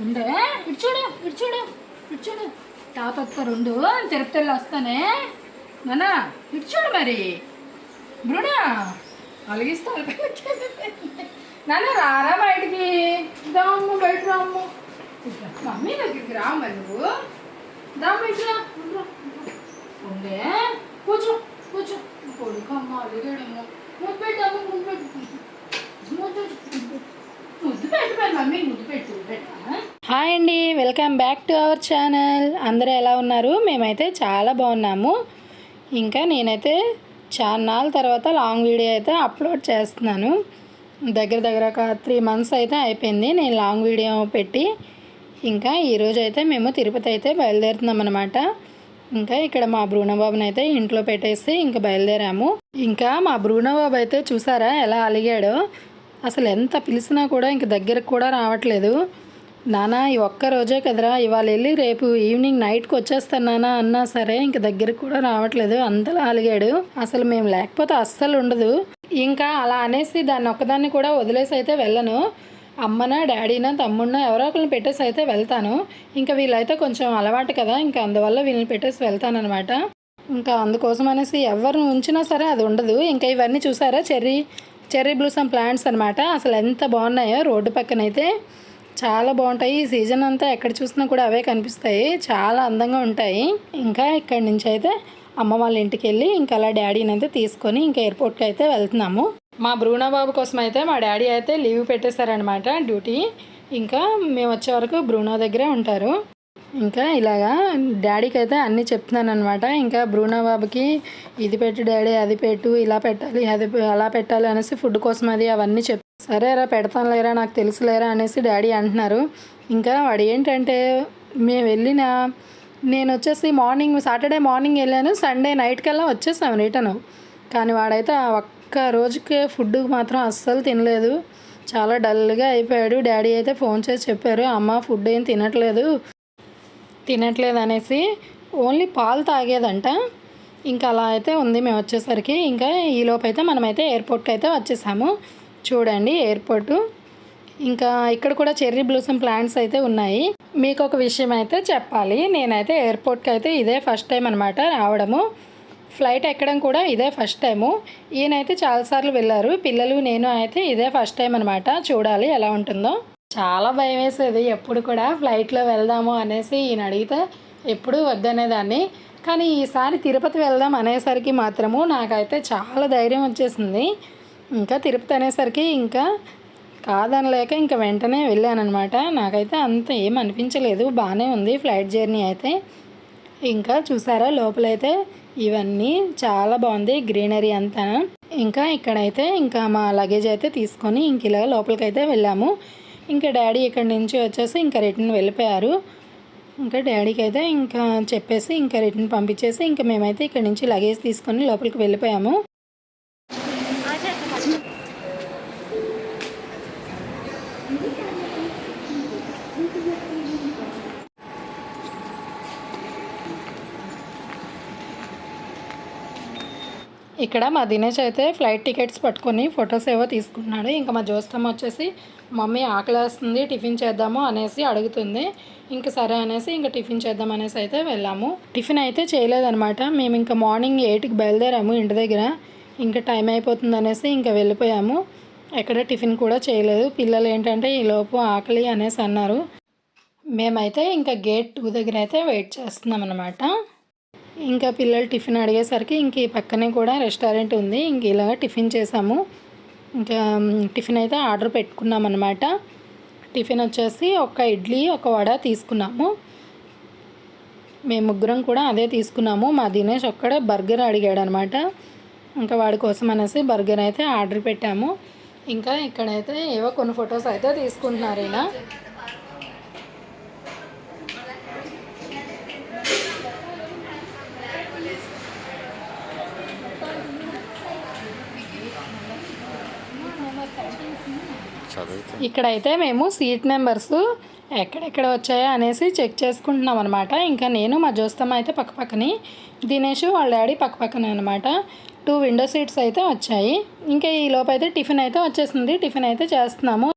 ఉండే? ఇటు చూడు ఇటు చూడు ఇటు చూడు. తాత వస్తారు ఉండు తిరుపతిలో వస్తానే. నానా ఇటు చూడు మరి. బ్రూడా అలిగిస్తా నాన్న రారా బయటికి? దామ్ము బయట రామ్ము మమ్మీ దగ్గరికి రా మరి నువ్వు. దా ఉండే? కూర్చో కూర్చో. కొడుకు అమ్మ అలిగాడేమో. ముద్దు పెట్టాము ముద్దు హాయ్ అండి welcome back to our channel. అందరూ ఎలా ఉన్నారు? మేమైతే చాలా బాగున్నాము. ఇంకా నేనైతే చాలా తర్వాత లాంగ్ వీడియో అయితే అప్లోడ్ చేస్తున్నాను. దగ్గర దగ్గర ఒక త్రీ మంత్స్ అయితే అయిపోయింది నేను లాంగ్ వీడియో పెట్టి. ఇంకా ఈరోజు అయితే మేము తిరుపతి అయితే బయలుదేరుతున్నాం అనమాట ఇంకా ఇక్కడ మా బ్రూనబాబుని అయితే ఇంట్లో పెట్టేసి ఇంకా బయలుదేరాము. ఇంకా మా బాబు అయితే చూసారా ఎలా అలిగాడో? అసలు ఎంత పిలిచినా కూడా ఇంక దగ్గరకు కూడా రావట్లేదు. నానా ఈ ఒక్క రోజే కదరా ఇవాళ వెళ్ళి రేపు ఈవినింగ్ నైట్కి వచ్చేస్తాను నానా అన్నా సరే ఇంక దగ్గరకు కూడా రావట్లేదు. అంతలా అలిగాడు. అసలు మేము లేకపోతే అస్సలు ఉండదు. ఇంకా అలా అనేసి దాన్ని ఒక్కదాన్ని కూడా వదిలేసి అయితే వెళ్ళను. అమ్మనా డాడీనా తమ్ముడిన ఎవరో ఒకరిని పెట్టేసి అయితే వెళ్తాను. ఇంకా వీళ్ళైతే కొంచెం అలవాటు కదా ఇంకా అందువల్ల వీళ్ళని పెట్టేసి వెళ్తానమాట ఇంకా అందుకోసం అనేసి ఎవరిని ఉంచినా సరే అది ఉండదు. ఇంకా ఇవన్నీ చూసారా చెర్రీ? చెర్రీ బ్లూసమ్ ప్లాంట్స్ అనమాట అసలు ఎంత బాగున్నాయో రోడ్డు పక్కన అయితే చాలా బాగుంటాయి. ఈ సీజన్ అంతా ఎక్కడ చూసినా కూడా అవే కనిపిస్తాయి. చాలా అందంగా ఉంటాయి. ఇంకా ఇక్కడి నుంచి అయితే అమ్మ వాళ్ళ ఇంటికి వెళ్ళి ఇంకా అలా డాడీని అయితే తీసుకొని ఇంకా ఎయిర్పోర్ట్కి అయితే వెళ్తున్నాము. మా బ్రూనా బాబు కోసం అయితే మా డాడీ అయితే లీవ్ పెట్టేశారనమాట డ్యూటీ. ఇంకా మేము వచ్చే వరకు బ్రూనో దగ్గరే ఉంటారు. ఇంకా ఇలాగా డాడీకి అయితే అన్నీ చెప్తున్నాను అనమాట ఇంకా బ్రూనా బాబుకి ఇది పెట్టు డాడీ అది పెట్టు ఇలా పెట్టాలి అది అలా పెట్టాలి అనేసి ఫుడ్ కోసం అది అవన్నీ చెప్ సరేరా పెడతాను లేరా నాకు తెలుసులేరా అనేసి డాడీ అంటున్నారు. ఇంకా వాడు ఏంటంటే మేము వెళ్ళిన నేను వచ్చేసి మార్నింగ్ సాటర్డే మార్నింగ్ వెళ్ళాను సండే నైట్ కల్లా వచ్చేసాము రిటర్న్ కానీ వాడైతే ఒక్క రోజుకే ఫుడ్ మాత్రం అస్సలు తినలేదు. చాలా డల్గా అయిపోయాడు. డాడీ అయితే ఫోన్ చేసి చెప్పారు అమ్మ ఫుడ్ ఏం తినట్లేదు తినట్లేదు అనేసి ఓన్లీ పాలు తాగేదంట. ఇంకా అలా అయితే ఉంది మేము వచ్చేసరికి. ఇంకా ఈలోపు అయితే మనమైతే ఎయిర్పోర్ట్కి అయితే వచ్చేసాము. చూడండి ఎయిర్పోర్టు. ఇంకా ఇక్కడ కూడా చెర్రీ బ్లూసమ్ ప్లాంట్స్ అయితే ఉన్నాయి. మీకు ఒక విషయం అయితే చెప్పాలి. నేనైతే ఎయిర్పోర్ట్కి అయితే ఇదే ఫస్ట్ టైం అనమాట రావడము. ఫ్లైట్ ఎక్కడం కూడా ఇదే ఫస్ట్ టైము. ఈయనైతే చాలాసార్లు వెళ్ళారు. పిల్లలు నేను అయితే ఇదే ఫస్ట్ టైం అనమాట చూడాలి ఎలా ఉంటుందో. చాలా భయం వేసేది ఎప్పుడు కూడా ఫ్లైట్లో వెళ్దాము అనేసి ఈయన అడిగితే ఎప్పుడు వద్దనేదాన్ని. కానీ ఈసారి తిరుపతి వెళ్దాం అనేసరికి మాత్రము నాకైతే చాలా ధైర్యం వచ్చేసింది. ఇంకా తిరుపతి అనేసరికి ఇంకా కాదనలేక ఇంకా వెంటనే వెళ్ళానమాట నాకైతే అంత ఏం అనిపించలేదు. బాగానే ఉంది ఫ్లైట్ జర్నీ అయితే. ఇంకా చూసారా లోపలైతే ఇవన్నీ చాలా బాగుంది గ్రీనరీ అంతా. ఇంకా ఇక్కడైతే ఇంకా మా లగేజ్ అయితే తీసుకొని ఇంక ఇలా లోపలికైతే వెళ్ళాము. ఇంకా డాడీ ఇక్కడి నుంచి వచ్చేసి ఇంకా రిటర్న్ వెళ్ళిపోయారు. ఇంకా డాడీకి అయితే ఇంకా చెప్పేసి ఇంకా రిటర్న్ పంపించేసి ఇంకా మేమైతే ఇక్కడ నుంచి లగేజ్ తీసుకొని లోపలికి వెళ్ళిపోయాము. ఇక్కడ మా దినేష్ అయితే ఫ్లైట్ టికెట్స్ పట్టుకొని ఫొటోస్ ఏవో తీసుకున్నాడు. ఇంకా మా జోస్తమ్మ వచ్చేసి మమ్మీ ఆకలేస్తుంది టిఫిన్ చేద్దాము అనేసి అడుగుతుంది. ఇంకా సరే అనేసి ఇంకా టిఫిన్ చేద్దాం అనేసి అయితే వెళ్ళాము. టిఫిన్ అయితే చేయలేదనమాట మేము ఇంకా మార్నింగ్ ఎయిట్కి బయలుదేరాము ఇంటి దగ్గర. ఇంకా టైం అయిపోతుంది అనేసి ఇంకా వెళ్ళిపోయాము. ఎక్కడ టిఫిన్ కూడా చేయలేదు. పిల్లలు ఏంటంటే ఈ లోపు ఆకలి అనేసి అన్నారు. మేమైతే ఇంకా గేట్ టూ దగ్గర అయితే వెయిట్ చేస్తున్నాం అనమాట ఇంకా పిల్లలు టిఫిన్ అడిగేసరికి ఇంక ఈ పక్కనే కూడా రెస్టారెంట్ ఉంది. ఇంక ఇలాగ టిఫిన్ చేసాము. ఇంకా టిఫిన్ అయితే ఆర్డర్ పెట్టుకున్నాం అనమాట టిఫిన్ వచ్చేసి ఒక ఇడ్లీ ఒక వడ తీసుకున్నాము. మేము ముగ్గురం కూడా అదే తీసుకున్నాము. మా దినేష్ ఒక్కడే బర్గర్ అడిగాడు అనమాట ఇంకా వాడి కోసం అనేసి బర్గర్ అయితే ఆర్డర్ పెట్టాము. ఇంకా ఇక్కడైతే ఏవో కొన్ని ఫొటోస్ అయితే తీసుకుంటున్నారు ఇలా ఇక్కడైతే మేము సీట్ నెంబర్స్ ఎక్కడెక్కడ వచ్చాయా అనేసి చెక్ చేసుకుంటున్నాం అనమాట ఇంకా నేను మా జోస్తమ్మ అయితే పక్కపక్కని దినేష్ వాళ్ళ డాడీ పక్కపక్కనే అనమాట టూ విండో సీట్స్ అయితే వచ్చాయి. ఇంకా ఈ లోపు అయితే టిఫిన్ అయితే వచ్చేసింది. టిఫిన్ అయితే చేస్తున్నాము.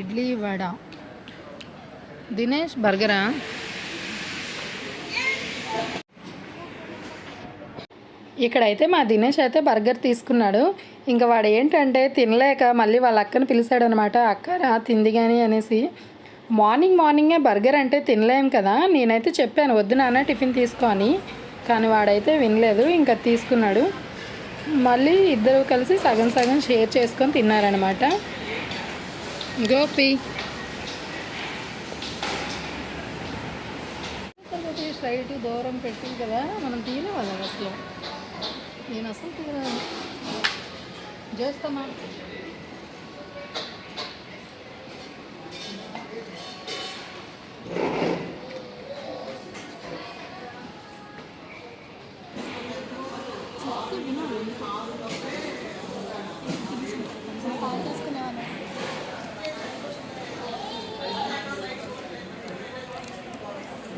ఇడ్లీ వడ. దినేష్ బర్గరా? ఇక్కడైతే మా దినేష్ అయితే బర్గర్ తీసుకున్నాడు. ఇంకా వాడు ఏంటంటే తినలేక మళ్ళీ వాళ్ళ అక్కని పిలిచాడు అనమాట అక్క రా తింది కానీ అనేసి. మార్నింగ్ మార్నింగే బర్గర్ అంటే తినలేం కదా నేనైతే చెప్పాను వద్దు నాన్న టిఫిన్ తీసుకొని కానీ వాడైతే వినలేదు ఇంకా తీసుకున్నాడు. మళ్ళీ ఇద్దరు కలిసి సగం సగం షేర్ చేసుకొని తిన్నారనమాట. గోపి స్ట్రైట్ దూరం పెట్టింది కదా మనం తీయలేవాళ్ళం అసలు. నేను అసలు తీయలేదు చేస్తామా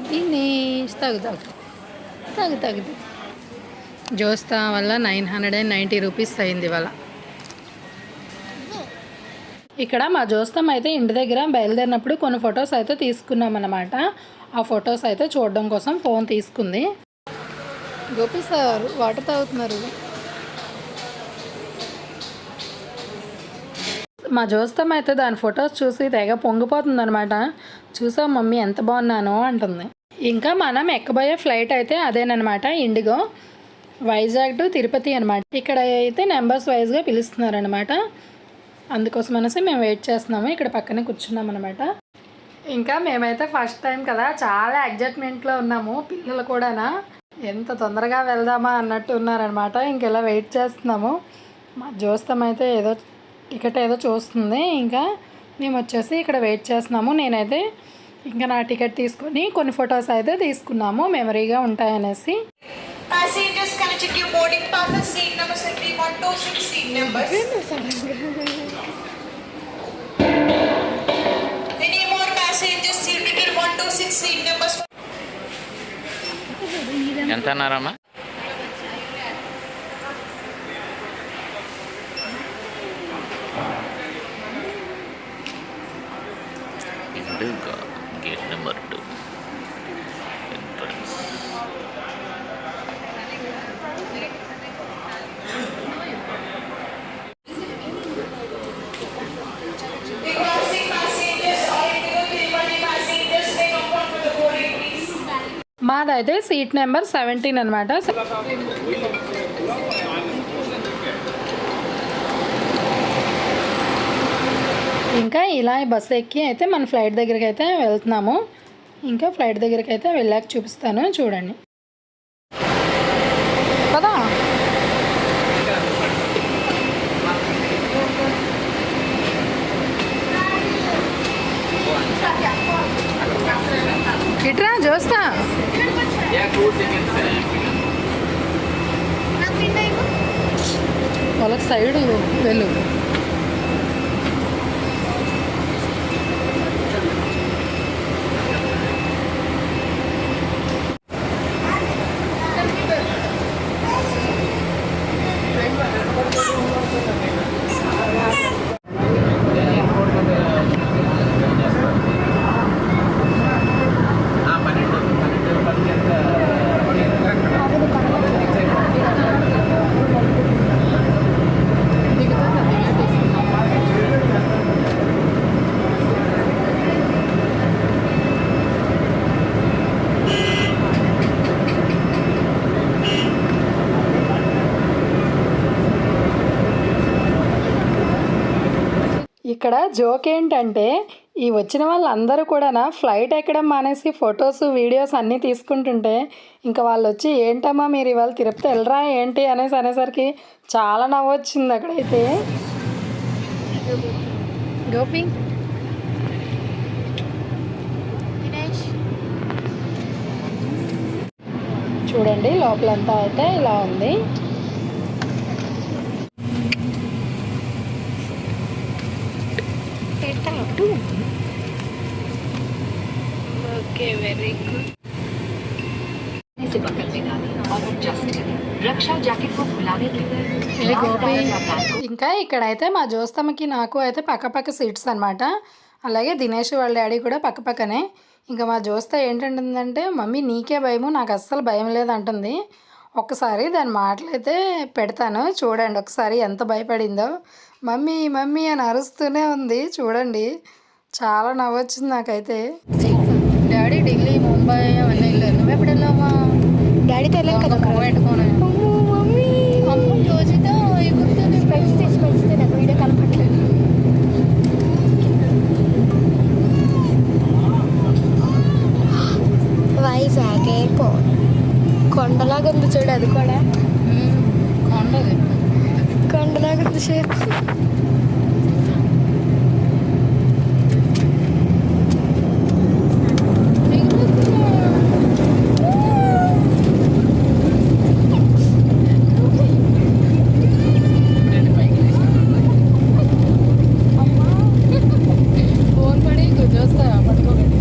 దీన్ని తగు తగు తగు తగు జోస్తా వల్ల nine hundred and ninety rupees అయింది ఇవాళ. ఇక్కడ మా జోస్తం అయితే ఇంటి దగ్గర బయలుదేరినప్పుడు కొన్ని ఫొటోస్ అయితే తీసుకున్నాం అనమాట ఆ ఫొటోస్ అయితే చూడడం కోసం ఫోన్ తీసుకుంది. గోపి సార్ వాటర్ తాగుతున్నారు. మా జోస్తం అయితే దాని ఫొటోస్ చూసి తెగ పొంగిపోతుంది అనమాట చూసాం మమ్మీ ఎంత బాగున్నానో అంటుంది. ఇంకా మనం ఎక్కబోయే ఫ్లైట్ అయితే అదేనమాట ఇండిగో. వైజాగ్ టు తిరుపతి అనమాట ఇక్కడ అయితే నెంబర్స్ వైజ్గా పిలుస్తున్నారనమాట అందుకోసం అనేసి మేము వెయిట్ చేస్తున్నాము. ఇక్కడ పక్కనే కూర్చున్నాం అనమాట ఇంకా మేమైతే ఫస్ట్ టైం కదా చాలా ఎగ్జైట్మెంట్లో ఉన్నాము పిల్లలు కూడానా. ఎంత తొందరగా వెళ్దామా అన్నట్టు ఉన్నారనమాట ఇంకెలా వెయిట్ చేస్తున్నాము. మా జోస్తం అయితే ఏదో టికెట్ ఏదో చూస్తుంది. ఇంకా మేము వచ్చేసి ఇక్కడ వెయిట్ చేస్తున్నాము. నేనైతే ఇంకా నా టికెట్ తీసుకొని కొన్ని ఫొటోస్ అయితే తీసుకున్నాము. మెమరీగా ఉంటాయనేసి. Passengers connected your boarding passes, seat numbers and 3126 seat numbers. Any more passengers seated in 126 seat numbers? ఎంత అన్నారమ్మా ఇండిగా అయితే సీట్ నెంబర్ సెవెంటీన్ అనమాట ఇంకా ఇలా బస్సు ఎక్కి అయితే మన ఫ్లైట్ దగ్గరికి అయితే వెళ్తున్నాము. ఇంకా ఫ్లైట్ దగ్గరికి అయితే వెళ్ళాక చూపిస్తాను. చూడండి. కదా? ఇట్రా చూస్తా వాళ్ళకి సైడ్ వెళ్ళు. ఇక్కడ జోక్ ఏంటంటే ఈ వచ్చిన వాళ్ళందరూ కూడా ఫ్లైట్ ఎక్కడం మానేసి ఫొటోస్ వీడియోస్ అన్నీ తీసుకుంటుంటే ఇంకా వాళ్ళు వచ్చి ఏంటమ్మా మీరు ఇవాళ తిరుపతి వెళ్ళరా ఏంటి? అనేసి అనేసరికి చాలా నవ్వొచ్చింది అక్కడైతే. గోపి. చూడండి లోపలంతా అయితే ఇలా ఉంది. ఓకే వెరీ గుడ్ से पकड़ में डालें और एडजस्ट करें रक्षा जैकेट को खुलाने के लिए ఏ लाल గోపి दायरा या प्लान को ఇంకా ఇక్కడైతే మా జోస్తమ్మకి నాకు అయితే పక్క పక్క సీట్స్ అనమాట అలాగే దినేష్ వాళ్ళ డాడీ కూడా పక్క పక్కనే ఇంకా మా జోస్తా ఏంటంటుందంటే మమ్మీ నీకే భయము నాకు అస్సలు భయం లేదు అంటుంది ఒక్కసారి దాని మాటలైతే పెడతాను చూడండి ఒకసారి ఎంత భయపడిందో మమ్మీ మమ్మీ అని అరుస్తూనే ఉంది. చూడండి. చాలా నవ్వొచ్చింది నాకైతే. డాడీ ఢిల్లీ ముంబై అవన్నీ వెళ్ళారు. నువ్వు ఎప్పుడు వెళ్ళావా కనపట్లేదు వైజాగ్ ఎయిర్పోర్ట్ కొండలాగా ఉంది. చూడు అది కూడా. కొండది. కొండలాగా ఉంది షేప్ ఫోన్ పడి చూస్తా పట్టుకోకండి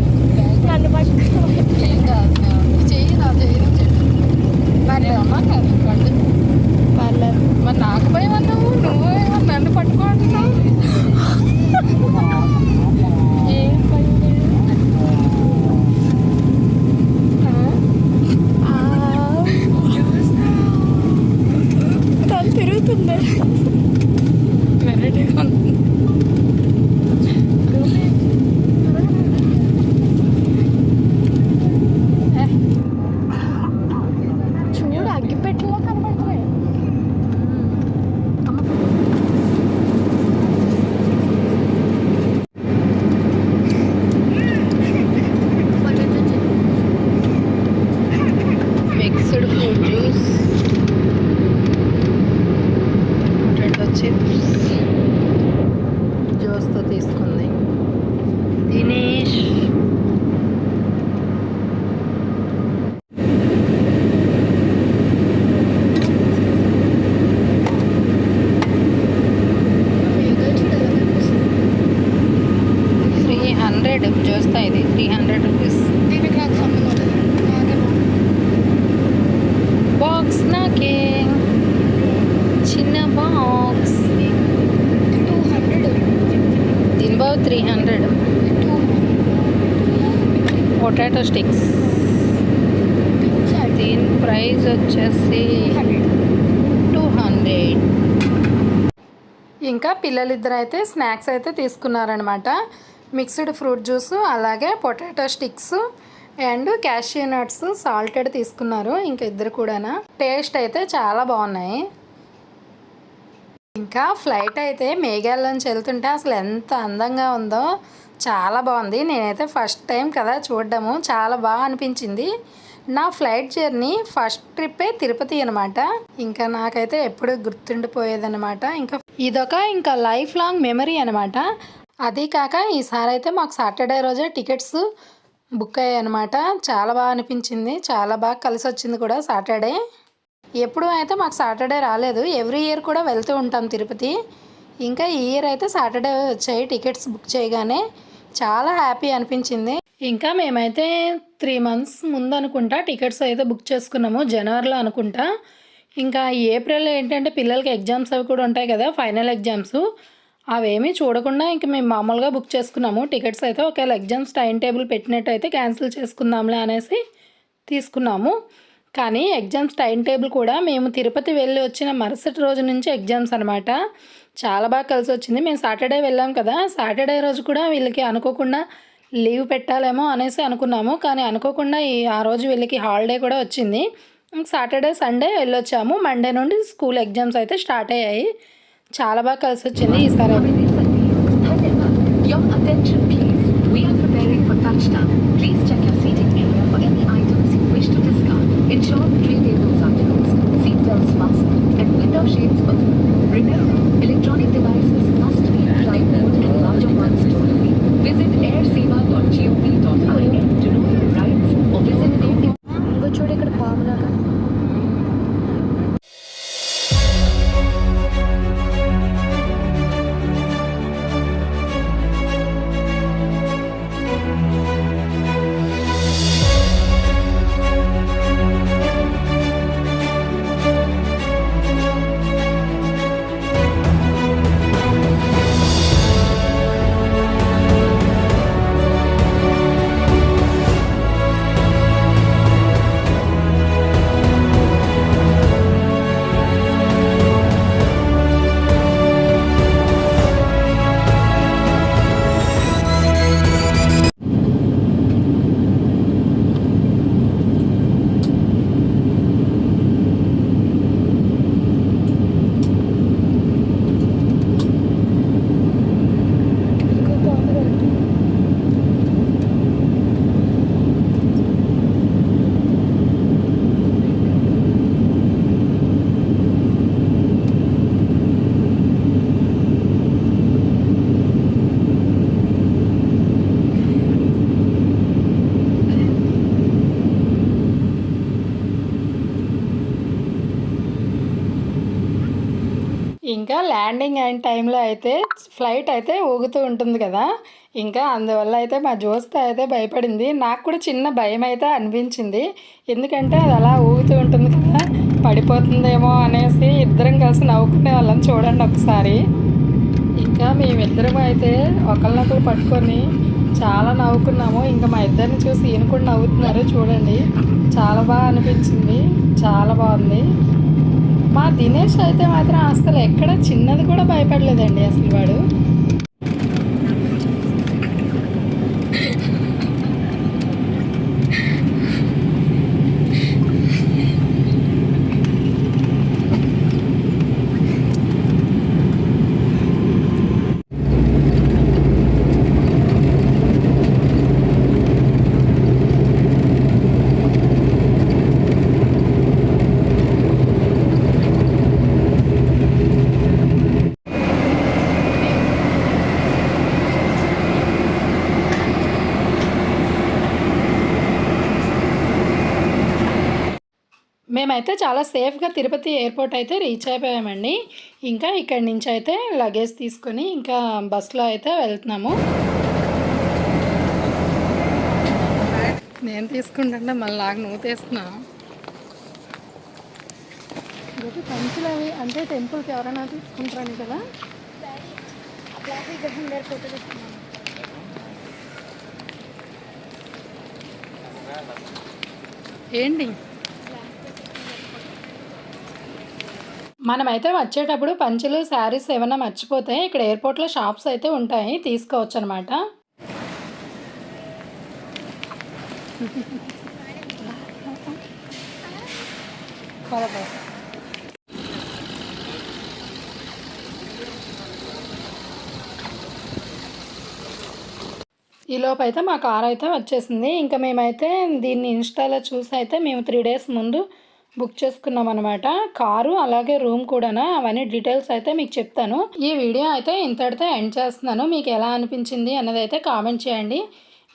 నన్ను పట్టుకో ఏం కాదు నీ చెయ్యి నా చెయ్యి నువ్వు చెప్పు మరి అమ్మ కాదు పట్టు పర్లేదు మరి నాకు భయం అన్నావు నువ్వు నన్ను పట్టుకోంటున్నావు ఏం భయం లేదు. ఆ. తల తిరుగుతుంది వెరైటీగా ఉంది ఏ, చూడు అగ్గిపెట్టెలా కనబడుతుంది mixed fruit juice potato chips జ్యూస్తో తీసుకుంది దినేష్ త్రీ హండ్రెడ్ జ్యూస్తా ఇది త్రీ హండ్రెడ్ రూపీస్ దీనికి నాకు సంబంధం లేదు నాకే బాక్స్ నాకే చిన్న బాక్స్ టూ హండ్రెడ్ దీని బాబు three hundred two potato sticks దీని ప్రైస్ వచ్చేసి టూ హండ్రెడ్. ఇంకా పిల్లలిద్దరు అయితే స్నాక్స్ అయితే తీసుకున్నారనమాట మిక్స్డ్ ఫ్రూట్ జ్యూస్ అలాగే potato sticks and cashew nuts salted తీసుకున్నారు ఇంకా ఇద్దరు కూడా టేస్ట్ అయితే చాలా బాగున్నాయి. ఇంకా ఫ్లైట్ అయితే మేఘాల్లోంచి వెళ్తుంటే అసలు ఎంత అందంగా ఉందో. చాలా బాగుంది. నేనైతే ఫస్ట్ టైం కదా చూడడము. చాలా బాగా అనిపించింది. నా ఫ్లైట్ జర్నీ ఫస్ట్ ట్రిప్పే తిరుపతి అనమాట ఇంకా నాకైతే ఎప్పుడు గుర్తుండిపోయేదన్నమాట. ఇంకా ఇదొక ఇంకా లైఫ్ లాంగ్ మెమరీ అనమాట అది కాక ఈసారి అయితే మాకు సాటర్డే రోజే టికెట్స్ బుక్ అయ్యాయి అనమాట చాలా బాగా అనిపించింది. చాలా బాగా కలిసి వచ్చింది కూడా సాటర్డే. ఎప్పుడు అయితే మాకు సాటర్డే రాలేదు. ఎవ్రీ ఇయర్ కూడా వెళ్తూ ఉంటాం తిరుపతి. ఇంకా ఈ ఇయర్ అయితే సాటర్డే వచ్చాయి టికెట్స్ బుక్ చేయగానే. చాలా హ్యాపీ అనిపించింది. ఇంకా మేమైతే త్రీ మంత్స్ ముందు అనుకుంటా టికెట్స్ అయితే బుక్ చేసుకున్నాము జనవరిలో అనుకుంటా. ఇంకా ఏప్రిల్ ఏంటంటే పిల్లలకి ఎగ్జామ్స్ అవి కూడా ఉంటాయి కదా ఫైనల్ ఎగ్జామ్స్ అవేమీ చూడకుండా ఇంక మేము మామూలుగా బుక్ చేసుకున్నాము. టికెట్స్ అయితే ఒకవేళ ఎగ్జామ్స్ టైం టేబుల్ పెట్టినట్టయితే క్యాన్సిల్ చేసుకుందాంలే అనేసి తీసుకున్నాము. కానీ ఎగ్జామ్స్ టైం టేబుల్ కూడా మేము తిరుపతి వెళ్ళి వచ్చిన మరుసటి రోజు నుంచి ఎగ్జామ్స్ అనమాట చాలా బాగా కలిసి వచ్చింది. మేము సాటర్డే వెళ్ళాం కదా సాటర్డే రోజు కూడా వీళ్ళకి అనుకోకుండా లీవ్ పెట్టాలేమో అనేసి అనుకున్నాము. కానీ అనుకోకుండా ఈ ఆ రోజు వీళ్ళకి హాలిడే కూడా వచ్చింది. సాటర్డే సండే వెళ్ళొచ్చాము. మండే నుండి స్కూల్ ఎగ్జామ్స్ అయితే స్టార్ట్ అయ్యాయి. చాలా బాగా కలిసి వచ్చింది ఈసారి. Ensure ఇంకా ల్యాండింగ్ అయిన టైంలో అయితే ఫ్లైట్ అయితే ఊగుతూ ఉంటుంది కదా. ఇంకా అందువల్ల అయితే మా జోస్త అయితే భయపడింది. నాకు కూడా చిన్న భయం అయితే అనిపించింది. ఎందుకంటే అది అలా ఊగుతూ ఉంటుంది కదా పడిపోతుందేమో అనేసి ఇద్దరం కలిసి నవ్వుకునే వాళ్ళం చూడండి ఒకసారి. ఇంకా మేమిద్దరం అయితే ఒకరినొకరు పట్టుకొని చాలా నవ్వుకున్నాము. ఇంకా మా ఇద్దరిని చూసి ఈయన కూడా నవ్వుతున్నారు. చూడండి చాలా బాగా అనిపించింది. చాలా బాగుంది. మా దినేష్ అయితే మాత్రం అసలు ఎక్కడ చిన్నది కూడా భయపడలేదండి అసలు వాడు. మేమైతే చాలా సేఫ్గా తిరుపతి ఎయిర్పోర్ట్ అయితే రీచ్ అయిపోయామండి. ఇంకా ఇక్కడి నుంచి అయితే లగేజ్ తీసుకొని ఇంకా బస్సులో అయితే వెళ్తున్నాము. నేను తీసుకుంటుంటే మళ్ళీ నాకు నువ్వు తీస్తున్నా. ఇంకోటి పంచులు అవి అంటే టెంపుల్కి ఎవరైనా తీసుకుంటారని కదా? ఏంటి? మనమైతే వచ్చేటప్పుడు పంచులు శారీస్ ఏమైనా మర్చిపోతే ఇక్కడ ఎయిర్పోర్ట్లో షాప్స్ అయితే ఉంటాయి తీసుకోవచ్చు అనమాట ఈ లోపు అయితే మా కార్ అయితే వచ్చేసింది. ఇంకా మేమైతే దీన్ని ఇన్స్టాలో చూసి అయితే మేము త్రీ డేస్ ముందు బుక్ చేసుకున్నాం అనమాట కారు అలాగే రూమ్ కూడా అవన్నీ డీటెయిల్స్ అయితే మీకు చెప్తాను. ఈ వీడియో అయితే ఇంతటితో ఎండ్ చేస్తున్నాను. మీకు ఎలా అనిపించింది అన్నది అయితే కామెంట్ చేయండి.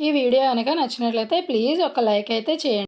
ఈ వీడియో కనుక నచ్చినట్లయితే ప్లీజ్ ఒక లైక్ అయితే చేయండి.